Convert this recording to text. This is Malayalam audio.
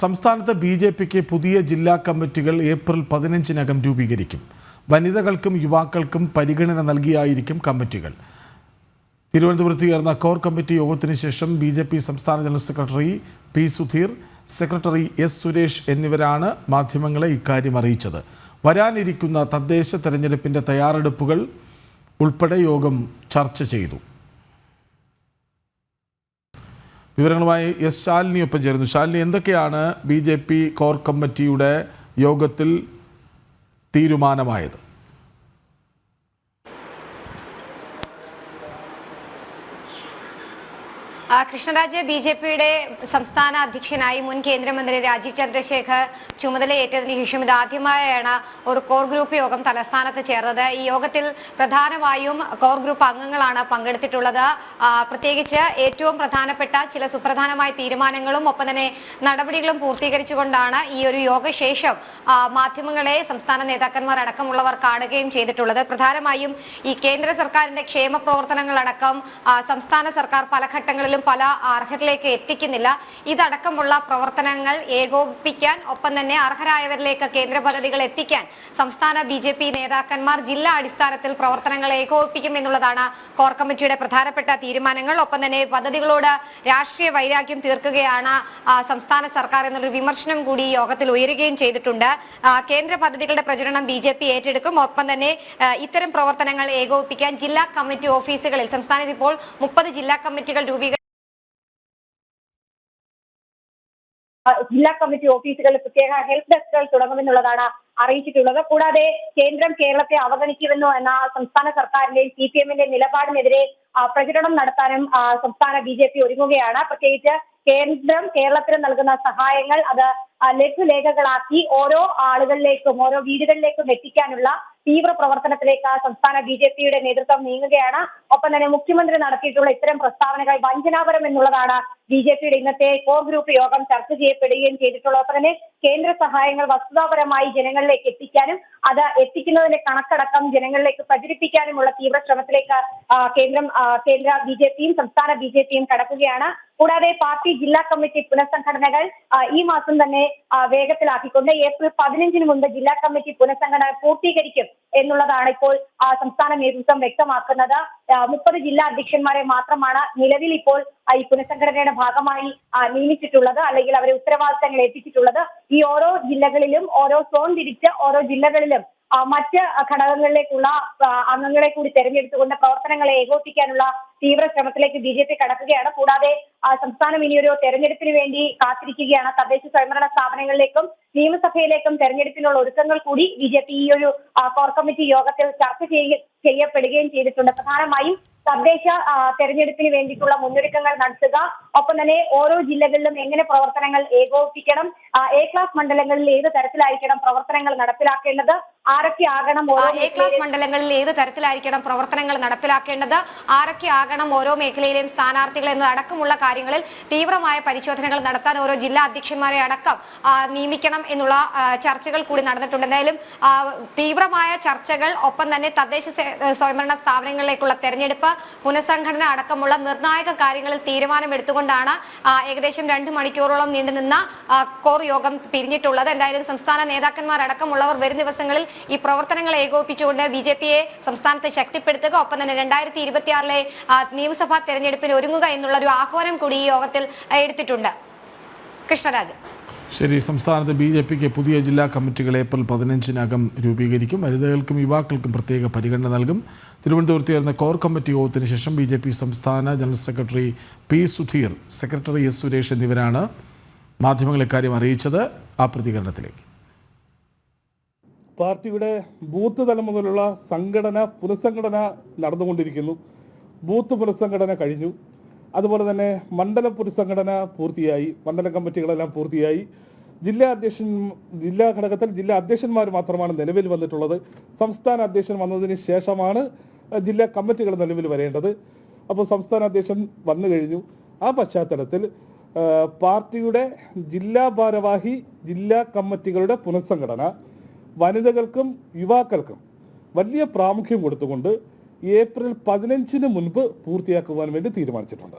സംസ്ഥാനത്ത് ബി ജെ പിക്ക് പുതിയ ജില്ലാ കമ്മിറ്റികൾ ഏപ്രിൽ പതിനഞ്ചിനകം രൂപീകരിക്കും. വനിതകൾക്കും യുവാക്കൾക്കും പരിഗണന നൽകിയായിരിക്കും കമ്മിറ്റികൾ. തിരുവനന്തപുരത്ത് ചേർന്ന കോർ കമ്മിറ്റി യോഗത്തിന് ശേഷം ബി ജെ പി സംസ്ഥാന general secretary P Sudheer secretary S Suresh എന്നിവരാണ് മാധ്യമങ്ങളെ ഇക്കാര്യം അറിയിച്ചത്. വരാനിരിക്കുന്ന തദ്ദേശ തെരഞ്ഞെടുപ്പിന്റെ തയ്യാറെടുപ്പുകൾ ഉൾപ്പെടെ യോഗം ചർച്ച ചെയ്തു. വിവരങ്ങളുമായി എസ് ശാലിനി ഒപ്പം ചേരുന്നു. ശാലിനി എന്തൊക്കെയാണ് ബി കോർ കമ്മിറ്റിയുടെ യോഗത്തിൽ തീരുമാനമായത്? കൃഷ്ണരാജ് ബി ജെ പിയുടെ സംസ്ഥാന അധ്യക്ഷനായി മുൻ കേന്ദ്രമന്ത്രി രാജീവ് ചന്ദ്രശേഖർ ചുമതലയേറ്റതിന് ശേഷം ഇതാദ്യമായാണ് ഒരു കോർ ഗ്രൂപ്പ് യോഗം തലസ്ഥാനത്ത് ചേർന്നത്. ഈ യോഗത്തിൽ പ്രധാനമായും കോർ ഗ്രൂപ്പ് അംഗങ്ങളാണ് പങ്കെടുത്തിട്ടുള്ളത്. പ്രത്യേകിച്ച് ഏറ്റവും പ്രധാനപ്പെട്ട ചില സുപ്രധാനമായ തീരുമാനങ്ങളും ഒപ്പം തന്നെ നടപടികളും പൂർത്തീകരിച്ചുകൊണ്ടാണ് ഈ ഒരു യോഗശേഷം മാധ്യമങ്ങളെ സംസ്ഥാന നേതാക്കന്മാർ അടക്കമുള്ളവർ കാണുകയും ചെയ്തിട്ടുള്ളത്. പ്രധാനമായും ഈ കേന്ദ്ര സർക്കാരിന്റെ ക്ഷേമ പ്രവർത്തനങ്ങളടക്കം സംസ്ഥാന സർക്കാർ പല ഘട്ടങ്ങളിലും പല അർഹരിലേക്ക് എത്തിക്കുന്നില്ല. ഇതടക്കമുള്ള പ്രവർത്തനങ്ങൾ ഏകോപിപ്പിക്കാൻ ഒപ്പം തന്നെ അർഹരായവരിലേക്ക് കേന്ദ്ര പദ്ധതികൾ എത്തിക്കാൻ സംസ്ഥാന ബി ജെ പി നേതാക്കന്മാർ ജില്ലാ അടിസ്ഥാനത്തിൽ പ്രവർത്തനങ്ങൾ ഏകോപിപ്പിക്കും എന്നുള്ളതാണ് കോർ കമ്മിറ്റിയുടെ പ്രധാനപ്പെട്ട തീരുമാനങ്ങൾ. ഒപ്പം തന്നെ പദ്ധതികളോട് രാഷ്ട്രീയ വൈരാഗ്യം തീർക്കുകയാണ് സംസ്ഥാന സർക്കാർ എന്നൊരു വിമർശനം കൂടി യോഗത്തിൽ ഉയരുകയും ചെയ്തിട്ടുണ്ട്. കേന്ദ്ര പദ്ധതികളുടെ പ്രചരണം ബി ഏറ്റെടുക്കും. ഒപ്പം തന്നെ ഇത്തരം പ്രവർത്തനങ്ങൾ ഏകോപിപ്പിക്കാൻ ജില്ലാ കമ്മിറ്റി ഓഫീസുകളിൽ സംസ്ഥാനത്ത് ഇപ്പോൾ മുപ്പത് ജില്ലാ കമ്മിറ്റികൾ രൂപീകരിച്ചു ജില്ലാ കമ്മിറ്റി ഓഫീസുകളിൽ പ്രത്യേക ഹെൽപ്പ് ഡെസ്കുകൾ തുടങ്ങുമെന്നുള്ളതാണ് അറിയിച്ചിട്ടുള്ളത്. കൂടാതെ കേന്ദ്രം കേരളത്തെ അവഗണിക്കുമെന്നു എന്ന സംസ്ഥാന സർക്കാരിന്റെയും സി പി എമ്മിന്റെ നിലപാടിനെതിരെ പ്രചരണം നടത്താനും സംസ്ഥാന ബി ജെ പി ഒരുങ്ങുകയാണ്. പ്രത്യേകിച്ച് കേന്ദ്രം കേരളത്തിന് നൽകുന്ന സഹായങ്ങൾ അത് ലഘുലേഖകളാക്കി ഓരോ ആളുകളിലേക്കും ഓരോ വീടുകളിലേക്കും എത്തിക്കാനുള്ള തീവ്ര പ്രവർത്തനത്തിലേക്ക് സംസ്ഥാന ബി ജെ പിയുടെ നേതൃത്വം നീങ്ങുകയാണ്. ഒപ്പം തന്നെ മുഖ്യമന്ത്രി നടത്തിയിട്ടുള്ള ഇത്തരം പ്രസ്താവനകൾ വഞ്ചനാപരം എന്നുള്ളതാണ് ബി ജെ പിയുടെ ഇന്നത്തെ കോർ ഗ്രൂപ്പ് യോഗം ചർച്ച ചെയ്യപ്പെടുകയും ചെയ്തിട്ടുള്ളത്. ഒപ്പം തന്നെ കേന്ദ്ര സഹായങ്ങൾ വസ്തുതാപരമായി ജനങ്ങളിലേക്ക് എത്തിക്കാനും അത് എത്തിക്കുന്നതിന്റെ കണക്കടക്കം ജനങ്ങളിലേക്ക് പ്രചരിപ്പിക്കാനുമുള്ള തീവ്ര ശ്രമത്തിലേക്ക് കേന്ദ്രം കേന്ദ്ര ബി ജെ പിയും സംസ്ഥാന ബി ജെ പിയും കടക്കുകയാണ്. കൂടാതെ പാർട്ടി ജില്ലാ കമ്മിറ്റി പുനഃസംഘടനകൾ ഈ മാസം തന്നെ വേഗത്തിലാക്കിക്കൊണ്ട് ഏപ്രിൽ പതിനഞ്ചിന് മുമ്പ് ജില്ലാ കമ്മിറ്റി പുനഃസംഘടന പൂർത്തീകരിക്കും. എന്നുള്ളതാണ് ഇപ്പോൾ സംസ്ഥാന നേതൃത്വം വ്യക്തമാക്കുന്നത്. മുപ്പത് ജില്ലാ അധ്യക്ഷന്മാരെ മാത്രമാണ് നിലവിൽ ഇപ്പോൾ ഈ പുനഃസംഘടനയുടെ ഭാഗമായി നിയമിച്ചിട്ടുള്ളത് അല്ലെങ്കിൽ അവരെ ഉത്തരവാദിത്തങ്ങൾ ഏൽപ്പിച്ചിട്ടുള്ളത്. ഈ ഓരോ ജില്ലകളിലും ഓരോ സോൺ തിരിച്ച് ഓരോ ജില്ലകളിലും മറ്റ് ഘടകങ്ങളിലേക്കുള്ള അംഗങ്ങളെ കൂടി തെരഞ്ഞെടുത്തുകൊണ്ട് പ്രവർത്തനങ്ങളെ ഏകോപിപ്പിക്കാനുള്ള തീവ്ര ശ്രമത്തിലേക്ക് ബി ജെ പി കടക്കുകയാണ്. കൂടാതെ സംസ്ഥാനം ഇനിയൊരു തെരഞ്ഞെടുപ്പിന് വേണ്ടി കാത്തിരിക്കുകയാണ്. തദ്ദേശ സ്വയംഭരണ സ്ഥാപനങ്ങളിലേക്കും നിയമസഭയിലേക്കും തെരഞ്ഞെടുപ്പിനുള്ള ഒരുക്കങ്ങൾ കൂടി ബി ജെ പി ഈ ഒരു കോർ കമ്മിറ്റി യോഗത്തിൽ ചർച്ച ചെയ്യ- ചെയ്യപ്പെടുകയും ചെയ്തിട്ടുണ്ട്. പ്രധാനമായും തദ്ദേശ തെരഞ്ഞെടുപ്പിന് വേണ്ടിയിട്ടുള്ള മുന്നൊരുക്കങ്ങൾ നടത്തുക. ഒപ്പം തന്നെ ഓരോ ജില്ലകളിലും എങ്ങനെ പ്രവർത്തനങ്ങൾ ഏകോപിപ്പിക്കണം എ ക്ലാസ് മണ്ഡലങ്ങളിൽ ഏത് തരത്തിലായിരിക്കണം പ്രവർത്തനങ്ങൾ നടപ്പിലാക്കേണ്ടത് ആരൊക്കെ ആകണം എ ക്ലാസ് മണ്ഡലങ്ങളിൽ ഏത് തരത്തിലായിരിക്കണം പ്രവർത്തനങ്ങൾ നടപ്പിലാക്കേണ്ടത്? ആരൊക്കെ ആകണം ഓരോ മേഖലയിലെയും സ്ഥാനാർത്ഥികൾ എന്നതടക്കമുള്ള കാര്യങ്ങളിൽ തീവ്രമായ പരിശോധനകൾ നടത്താൻ ഓരോ ജില്ലാ അധ്യക്ഷന്മാരെ അടക്കം നിയമിക്കണം എന്നുള്ള ചർച്ചകൾ കൂടി നടന്നിട്ടുണ്ട്. എന്തായാലും തീവ്രമായ ചർച്ചകൾ ഒപ്പം തന്നെ തദ്ദേശ സ്വയ- സ്വയംഭരണ സ്ഥാപനങ്ങളിലേക്കുള്ള തെരഞ്ഞെടുപ്പ് പുനഃസംഘടന അടക്കമുള്ള നിർണായക കാര്യങ്ങളിൽ തീരുമാനമെടുത്തുകൊണ്ടാണ് ഏകദേശം രണ്ട് മണിക്കൂറോളം നീണ്ടുനിന്ന കോർ യോഗം പിരിഞ്ഞിട്ടുള്ളത്. എന്തായാലും സംസ്ഥാന നേതാക്കന്മാർ അടക്കമുള്ളവർ വരും ദിവസങ്ങളിൽ ഈ പ്രവർത്തനങ്ങൾ ഏകോപിപ്പിച്ചുകൊണ്ട് ബി ജെ പിയെ സംസ്ഥാനത്ത് ശക്തിപ്പെടുത്തുക. ഒപ്പം തന്നെ രണ്ടായിരത്തി ഇരുപത്തിയാറിലെ നിയമസഭാ തെരഞ്ഞെടുപ്പിന് ഒരുങ്ങുക എന്നുള്ള ഒരു ആഹ്വാനം കൂടി ഈ യോഗത്തിൽ എടുത്തിട്ടുണ്ട്. കൃഷ്ണരാജ്. ശരി സംസ്ഥാനത്ത് ബി ജെ പിക്ക് പുതിയ ജില്ലാ കമ്മിറ്റികൾ ഏപ്രിൽ പതിനഞ്ചിനകം രൂപീകരിക്കും. വനിതകൾക്കും യുവാക്കൾക്കും പ്രത്യേക പരിഗണന നൽകും. തിരുവനന്തപുരത്ത് ചേർന്ന കോർ കമ്മിറ്റി യോഗത്തിന് ശേഷം ബി ജെ പി സംസ്ഥാന general secretary P Sudheer secretary S Suresh എന്നിവരാണ് മാധ്യമങ്ങളെ കാര്യം അറിയിച്ചത്. ആ പ്രതികരണത്തിലേക്ക്. പാർട്ടിയുടെ ബൂത്ത് തലം മുതലുള്ള സംഘടന പുനഃസംഘടന നടന്നുകൊണ്ടിരിക്കുന്നു. ബൂത്ത് പുനഃസംഘടന കഴിഞ്ഞു. അതുപോലെ തന്നെ മണ്ഡല പുനഃസംഘടന പൂർത്തിയായി. മണ്ഡല കമ്മിറ്റികളെല്ലാം പൂർത്തിയായി. ജില്ലാ അധ്യക്ഷൻ ജില്ലാ ഘടകത്തിൽ ജില്ലാ അധ്യക്ഷന്മാർ മാത്രമാണ് നിലവിൽ വന്നിട്ടുള്ളത്. സംസ്ഥാന അധ്യക്ഷൻ വന്നതിന് ശേഷമാണ് ജില്ലാ കമ്മിറ്റികൾ നിലവിൽ വരേണ്ടത്. അപ്പോൾ സംസ്ഥാന അധ്യക്ഷൻ വന്നു കഴിഞ്ഞു. ആ പശ്ചാത്തലത്തിൽ പാർട്ടിയുടെ ജില്ലാ ഭാരവാഹി ജില്ലാ കമ്മിറ്റികളുടെ പുനഃസംഘടന വനിതകൾക്കും യുവാക്കൾക്കും വലിയ പ്രാമുഖ്യം കൊടുത്തുകൊണ്ട് ഏപ്രിൽ പതിനഞ്ചിന് മുൻപ് പൂർത്തിയാക്കുവാൻ വേണ്ടി തീരുമാനിച്ചിട്ടുണ്ട്.